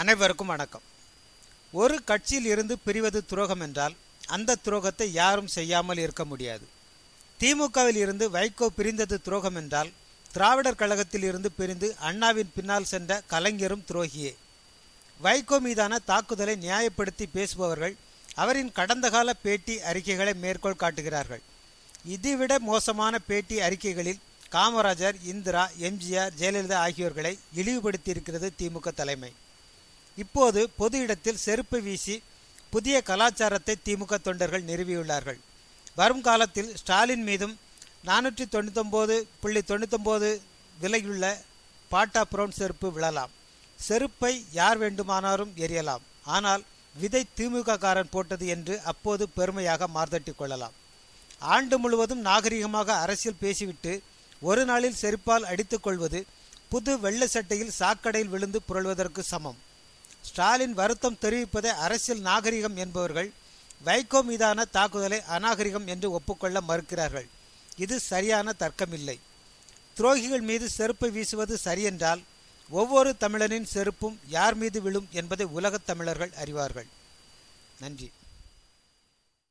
அனைவருக்கும் வணக்கம். ஒரு கட்சியில் இருந்து பிரிவது துரோகம் என்றால் அந்த துரோகத்தை யாரும் செய்யாமல் இருக்க முடியாது. திமுகவில் இருந்து வைகோ பிரிந்தது துரோகம் என்றால் திராவிடர் கழகத்தில் இருந்து பிரிந்து அண்ணாவின் பின்னால் சென்ற கலைஞரும் துரோகியே. வைகோ மீதான தாக்குதலை நியாயப்படுத்தி பேசுபவர்கள் அவரின் கடந்த கால பேட்டி அறிக்கைகளை மேற்கோள் காட்டுகிறார்கள். இதைவிட மோசமான பேட்டி அறிக்கைகளில் காமராஜர் இந்திரா எம்ஜிஆர் ஜெயலலிதா ஆகியோர்களை இழிவுபடுத்தியிருக்கிறது திமுக தலைமை. இப்போது பொது இடத்தில் செருப்பு வீசி புதிய கலாச்சாரத்தை திமுக தொண்டர்கள் நிறுவியுள்ளார்கள். வரும் காலத்தில் ஸ்டாலின் மீதும் நானூற்றி தொண்ணூத்தொம்போது புள்ளி தொண்ணூத்தொம்போது விலையுள்ள பாட்டா ப்ரௌன் செருப்பு விழலாம். செருப்பை யார் வேண்டுமானாலும் எரியலாம். ஆனால் விதை திமுக காரன் போட்டது என்று அப்போது பெருமையாக மார்தட்டி கொள்ளலாம். ஆண்டு முழுவதும் நாகரிகமாக அரசியல் பேசிவிட்டு ஒரு நாளில் செருப்பால் அடித்துக்கொள்வது புது வெள்ள சட்டையில் சாக்கடையில் விழுந்து புரள்வதற்கு சமம். ஸ்டாலின் வருத்தம் தெரிவிப்பதை அரசியல் நாகரிகம் என்பவர்கள் வைகோ மீதான தாக்குதலை அநாகரிகம் என்று ஒப்புக்கொள்ள மறுக்கிறார்கள். இது சரியான தர்க்கமில்லை. துரோகிகள் மீது செருப்பை வீசுவது சரியென்றால் ஒவ்வொரு தமிழனின் செருப்பும் யார் மீது விழும் என்பதை உலகத் தமிழர்கள் அறிவார்கள். நன்றி.